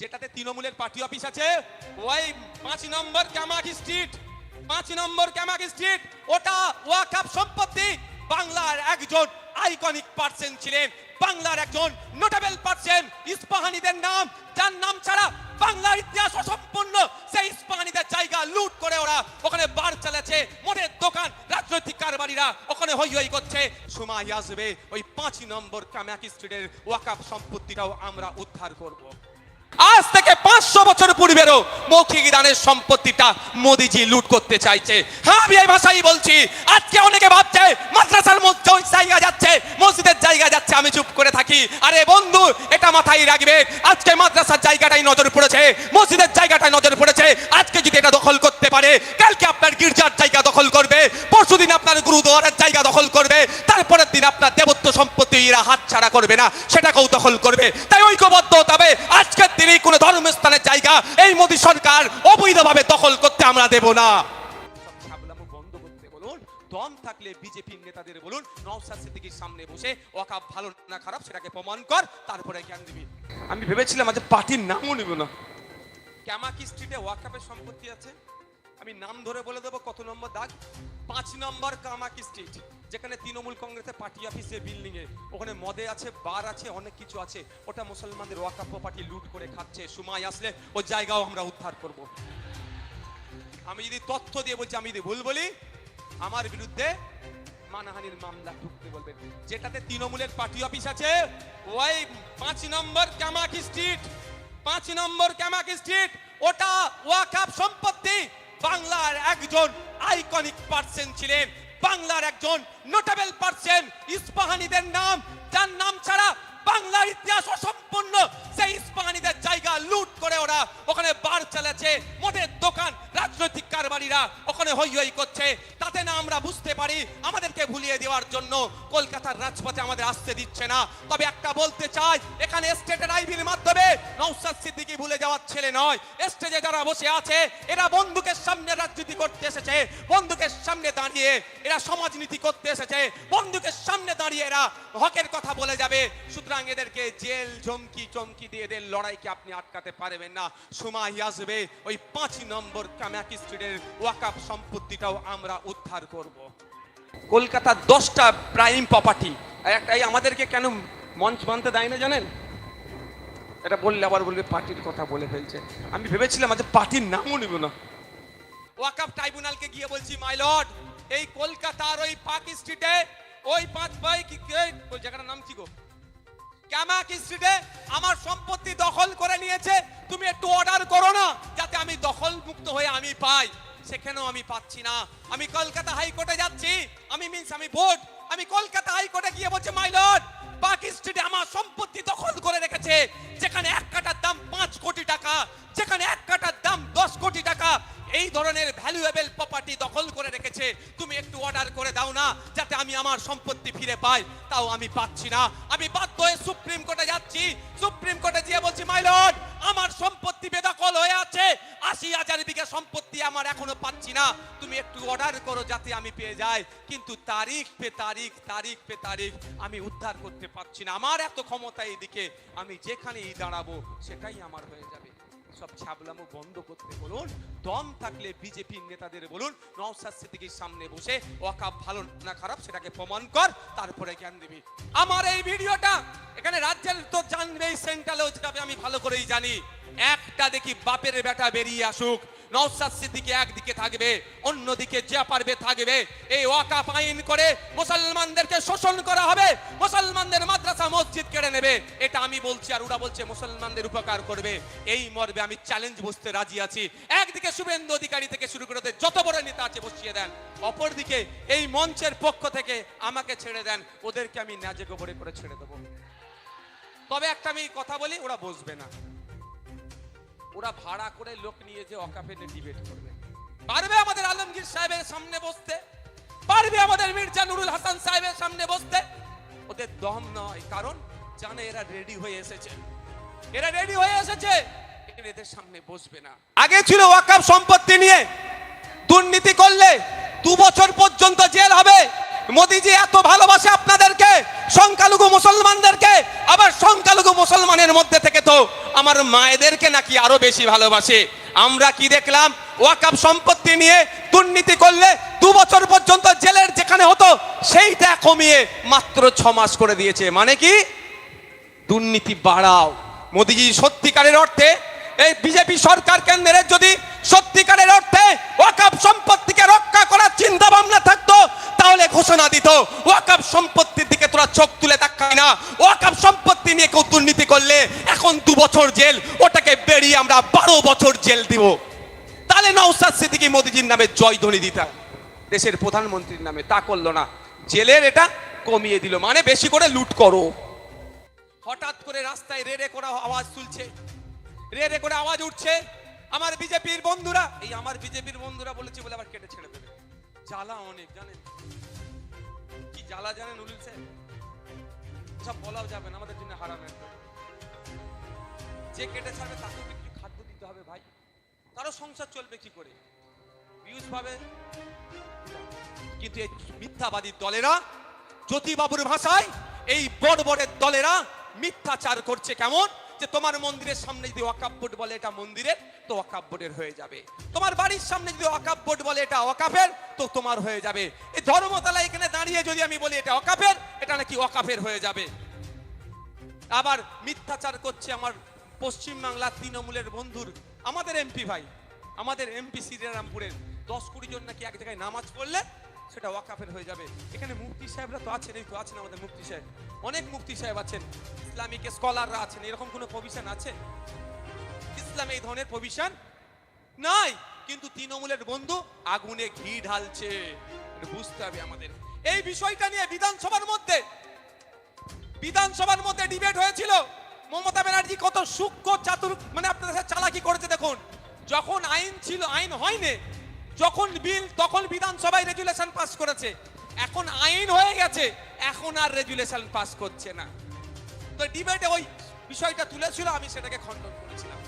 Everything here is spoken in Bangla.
যেটাতে তৃণমূলের পার্টি অফিস আছে, ওই পাঁচ নম্বর ক্যামাক স্ট্রিট, পাঁচ নম্বর ক্যামাক স্ট্রিট, ওটা ওয়াকাপ সম্পত্তি, বাংলার একজন আইকনিক পার্সন ছিলেন, বাংলার একজন নোটেবল পার্সন, ইস্পাহানিদের নাম, যার নাম ছাড়া বাংলার ইতিহাস অসম্পূর্ণ, সেই ইস্পাহানিদের জায়গা লুট করে ওরা ওখানে বার চালাচ্ছে মনের দোকান, রাজনৈতিক কারবারিরা ওখানে হই হই করছে। সময় আসবে, ওই পাঁচ নম্বর কামাক স্ট্রিটের ওয়াকাপ সম্পত্তিটাও আমরা উদ্ধার করব। আজ থেকে পাঁচশো বছর পূর্বেরও মৌখিক দানের সম্পত্তিটা মোদিজি লুট করতে চাইছে। হ্যাঁ আমি এই ভাষাই বলছি। আজকে অনেকে ভাবছে, মাদ্রাসার জায়গা যাচ্ছে, মসজিদের জায়গা যাচ্ছে, আমি চুপ করে থাকি। আরে বন্ধু, এটা মাথায় রাখবে। আজকে মাদ্রাসার জায়গাটাই নজর পড়েছে, মসজিদের জায়গাটাই নজর পড়েছে। আজকে যদি এটা দখল পারে কালকে আপনার গির্জার জায়গা দখল করবে পরশুদিন আপনার গুরুদুয়ারের জায়গা দখল করবে তারপরের দিন আপনার দেবত্ব সম্পত্তি এরা হাত ছাড়া করবে না সেটাকেও দখল করবে। তাই ঐক্যবদ্ধ হতে হবে। আজকের দিনে কোনো ধর্মস্থানের জায়গা এই মোদী সরকার অবৈধভাবে দখল করতে আমরা দেব না। বন্ধ করতে বলুন দম থাকলে বিজেপির নেতাদের বলুন নওশাদ সিদ্দিকীর সামনে বসে ওয়াকাপ ভালো না খারাপ সেটাকে প্রমাণ কর তারপরে জ্ঞান দিবি। আমি ভেবেছিলাম আজ পার্টির নামও নিব না। ক্যামাকি স্ট্রিটে ওয়াকাপের সম্পত্তি আছে? আমি নাম ধরে বলে দেবো কত নম্বর দাগ? পাঁচ নম্বর কামাকি স্ট্রিট যেখানে তৃণমূল কংগ্রেসের পার্টি অফিসে বিল্ডিং এ। ওখানে মদে আছে বার আছে, অনেক কিছু আছে। ওটা মুসলমানদের ওয়াকাপ পার্টি লুট করে খাচ্ছে। সময় আসলে ওই জায়গাও আমরা উদ্ধার করব। আমি যদি তথ্য দিয়ে বলছি, আমি যদি ভুল বলি, আমার বিরুদ্ধে মানহানির মামলা ঢুকতে বলবেন যেটাতে তৃণমূলের পার্টি অফিস আছে, ওই পাঁচ নম্বর কামাকি স্ট্রিট পাঁচ নম্বর কামাকি স্ট্রিট ওটা ওয়াকাপ সম্পত্তি বাংলার একজন আইকনিক পার্সন ছিলেন। বাংলার একজন নোটেবল পার্সন ইস্পাহানিদের নাম যার নাম ছাড়া বাংলার ইতিহাস অসম্পূর্ণ। সেই ইস্পাহানিদের জায়গা লুট করে ওরা ওখানে বার চালাচ্ছে। মদের দোকান, রাজনৈতিক কারবারিরা ওখানে হই হই করছে। তাতে না আমরা বুঝতে পারি আমাদেরকে ভুলিয়ে দেওয়ার জন্য কলকাতার রাজপথে আমাদের আসতে দিচ্ছে না। তবে একটা বলতে চাই, এখানে স্টেটের আইবির মাধ্যমে নৌসাদ সিদ্দিকি ভুলে যাওয়ার ছেলে নয়। স্টেজে যারা বসে আছে, এরা বন্দুকের সামনে রাজনীতি করতে এসেছে। বন্দুকের সামনে দাঁড়িয়ে এরা সমাজনীতি করতে এসেছে। বন্দুকের সামনে দাঁড়িয়ে এরা হকের কথা বলে যাবে। সুতরাং এদেরকে জেল জমকি চমকি দিয়ে এদের লড়াইকে আপনি আটকাতে পারবেন না। সময় আসবে। ওই পাঁচ নম্বর কামাকি স্ট্রিটের ওয়াকাপ সম্পত্তিটাও আমরা উদ্ধার করব। কলকাতার দশটা প্রাইম প্রপার্টি একটাই আমাদেরকে কেন মঞ্চ বানতে দেয় না জানেন? এটা বললে আবার বলবে, পার্টির কথা বলে ফেলছে। আমি ভেবেছিলাম আজ পার্টির নামও নিব না। ওয়াকাপ ট্রাইব্যুনালকে গিয়ে বলছি মাই লর্ড এই কলকাতার ওই পার্ক স্ট্রিটে ওই পাঁচ ভাই কি ওই জায়গাটার নাম কি গো? ক্যামাক স্ট্রিটে আমার সম্পত্তি দখল করে নিয়েছে, তুমি একটু অর্ডার করো না, যাতে আমি দখল মুক্ত হয়ে আমি পাই। সেখানেও আমি পাচ্ছি না। আমি কলকাতা হাইকোর্টে যাচ্ছি, আমি মিন্স আমি ভোট। আমি কলকাতা হাইকোর্টে গিয়ে বলছি মাই লর্ড স্ট্রিটে আমার সম্পত্তি দখল করে রেখেছে, যেখানে এক কাটার দাম পাঁচ কোটি টাকা, যেখানে এক কাটার দাম দশ কোটি টাকা, এই ধরনের ভ্যালুয়েবল প্রপার্টি দখল করে রেখেছে। তুমি একটু অর্ডার করে দাও না, যাতে আমি আমার পাই তাও আমি পাচ্ছি না। আমি বাধ্য হয়ে সুপ্রিম কোর্টে যাচ্ছি। সুপ্রিম কোর্টে গিয়ে বলছি, মাই লর্ড, আমার সম্পত্তি বেদখল হয়ে আছে। আশি হাজার বিঘা সম্পত্তি আমার এখনও পাচ্ছি না। তুমি একটু অর্ডার করো যাতে আমি পেয়ে যাই। কিন্তু তারিখ পে তারিখ তারিখ পে তারিখ আমি উদ্ধার করতে পারছি না। আমার এত ক্ষমতা এইদিকে। আমি যেখানেই দাঁড়াবো, সেটাই আমার হয়ে যাবে। সব ছাবলামো বন্ধ করতে বলুন, দম থাকলে বিজেপির নেতাদের বলুন, নওশাদ সিদ্দিকির সামনে বসে ওয়াকাপ ভালো না খারাপ সেটাকে প্রমাণ কর, তারপরে জ্ঞান দিবি। আমার এই ভিডিওটা এখানে রাজ্যের তো জানবেই সেন্ট্রালেও যাবে, আমি ভালো করেই জানি। একটা দেখি বাপের বেটা বেরিয়ে আসুক নওশাদ সিদ্দিকী একদিকে থাকবে, অন্যদিকে যা পারবে থাকবে। এই ওয়াকাপ আইন করে মুসলমানদেরকে শোষণ করা হবে, মুসলমানদের মাদ্রাসা, মসজিদ কেড়ে নেবে। এটা আমি বলছি আর ওরা বলছে মুসলমানদের উপকার করবে। এই মর্বে আমি চ্যালেঞ্জ বসতে রাজি আছি। একদিকে শুভেন্দু অধিকারী থেকে শুরু করে যত বড় নেতা আছে বসিয়ে দেন। অপরদিকে এই মঞ্চের পক্ষ থেকে আমাকে ছেড়ে দেন। ওদেরকে আমি ন্যাজে গোবরে করে ছেড়ে দেবো। তবে একটা আমি কথা বলি, ওরা বসবে না। ওরা ভাড়া করে লোক নিয়ে যে অকাপে ডিবেট করবে। পারবে আমাদের আলমগীর সাহেবের সামনে বসতে? পারবে আমাদের মির্জা নুরুল হাসান সাহেবের সামনে বসতে? ওদের দম নয়, কারণ জানে এরা রেডি হয়ে এসেছে। এরা রেডি হয়ে এসেছে। এদের সামনে বসবে না। আগে ছিল ওয়াকাপ সম্পত্তি নিয়ে দুর্নীতি করলে দু বছর পর্যন্ত জেল হবে। মোদিজি এত ভালোবাসে আপনাদেরকে সংখ্যালঘু মুসলমানদেরকে, আবার সংখ্যালঘু মুসলমানের মধ্যে থেকে তো আমার মায়েদেরকে নাকি আরও বেশি ভালোবাসে। আমরা কি দেখলাম? ওয়াকাব সম্পত্তি নিয়ে দুর্নীতি করলে দু বছর পর্যন্ত জেলের যেখানে হতো, সেইটা কমিয়ে মাত্র ছ মাস করে দিয়েছে। মানে কি? দুর্নীতি বাড়াও। মোদিজি সত্যিকারের অর্থে এই বিজেপি সরকার কেন্দ্রের যদি সত্যিকারের অর্থে ওয়াকাব সম্পত্তিকে রক্ষা করার চিন্তা ভাবনা থাকতো, তাহলে ঘোষণা দিত ওয়াকাব সম্পত্তির দিকে তোরা চোখ তুলে তাকাই না। ওয়াকাব সম্পত্তি নিয়ে কেউ দুর্নীতি করলে এখন দু বছর জেল, ওটাকে বেরিয়ে আমরা বারো বছর জেল দিব। তাহলে নৌসাদ সিদ্দিকি মোদিজির নামে জয়ধ্বনি দিতাম দেশের প্রধানমন্ত্রীর নামে তা করল না। জেলের এটা কমিয়ে দিল মানে বেশি করে লুট করো। হঠাৎ করে রাস্তায় রে রে করে আওয়াজ তুলছে। রে রে করে আওয়াজ উঠছে। আমার বিজেপির বন্ধুরা, এই আমার বিজেপির বন্ধুরা বলেছে বলে আবার কেটে ছেড়ে দেবে। জ্বালা অনেক, জানেন? কি জ্বালা জানেন উলুল সাহেব? সব বলাও যাবে না, আমাদের জন্য হারামের যে কেটে ছাড়বে তাকেও কিছু খাদ্য দিতে হবে ভাই? তারও সংসার চলবে কি করে? ভিউজ পাবে। কিন্তু এই মিথ্যাবাদী দলেরা, জ্যোতিবাবুর ভাষায় এই বড় বড়ের দলেরা মিথ্যাচার করছে কেমন? যে তোমার মন্দিরের সামনে যদি ওয়াকাপ বোর্ড বলে এটা মন্দিরের, তো ওয়াকাপ বোর্ডের হয়ে যাবে। তোমার বাড়ির সামনে যদি ওয়াকাপ বোর্ড বলে এটা ওয়াকাফের, তো তোমার হয়ে যাবে। এই ধর্মতলা এখানে দাঁড়িয়ে যদি আমি বলি এটা ওয়াকাফের, এটা নাকি ওয়াকাফের হয়ে যাবে। আবার মিথ্যাচার করছে আমার পশ্চিম বাংলার তৃণমূলের বন্ধুর, আমাদের এমপি ভাই, আমাদের এমপি শ্রীরামপুরের দশ কুড়ি জন নাকি এক জায়গায় নামাজ পড়লে সেটা ওয়াকাফের হয়ে যাবে। এখানে মুফতি সাহেবরা তো আছেন এই তো, আছেন আমাদের মুফতি সাহেব। অনেক মুফতি সাহেব আছেন। ইসলামিক স্কলাররা আছেন। এরকম কোনো প্রভিশন আছে? ইসলামে এই ধরনের প্রভিশন নাই। কিন্তু তৃণমূলের বন্ধু আগুনে ঘি ঢালছে। বুঝতে হবে আমাদের। এই বিষয়টা নিয়ে বিধানসভার মধ্যে বিধানসভার মধ্যে ডিবেট হয়েছিল। মমতা ব্যানার্জি কত সূক্ষ্ম চাতুর মানে আপনাদের সাথে চালাকি করেছে দেখুন। যখন আইন ছিল, আইন হয়নি যখন বিল, তখন বিধানসভায় রেজুলেশন পাস করেছে। এখন আইন হয়ে গেছে, এখন আর রেজুলেশন পাস করছে না। তো ডিবেটে ওই বিষয়টা তুলেছিল, আমি সেটাকে খণ্ডন করেছিলাম।